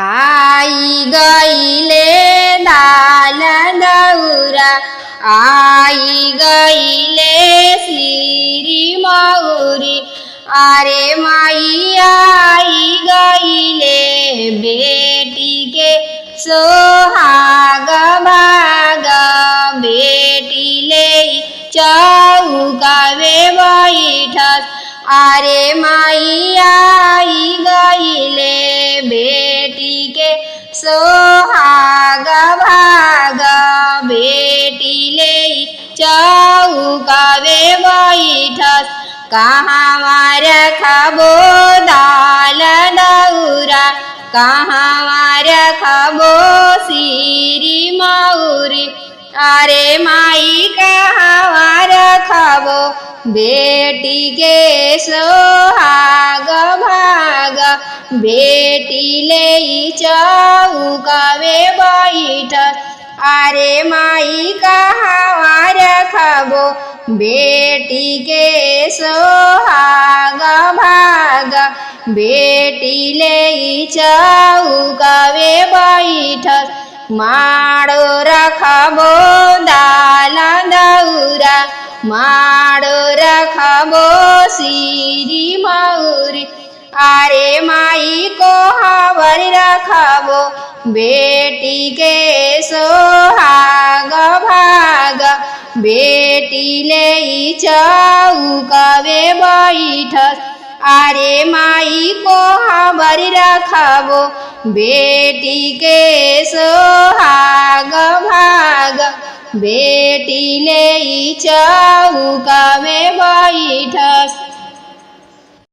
आई गईले दाल दौरा, आई गईले श्री मौरी। अरे माई आई गईले बेटी के सोहाग भाग बेटी ले चौकावे बैठस। अरे माई आई गईले चौकावे बैठस कहाँ रखबो दाल दौरा कहाँ रखबो सिरी मौरी अरे माई, कहाँ रखबो बेटी के सोहाग भाग। बेटी ले चौकावे बैठत अरे माई, कहाँ भागो बेटी के सोहाग भाग बेटीले चौकवे बैठस माडो रखबो दाल दौरा माडो रखबो सिरी मौरी আরে মাই কোহাবর রাখাবো বেটিকে সোহাগ बेटी ले चौकावे बैठस अरे माई को हवर रखबो। बेटी के सोहाग भाग।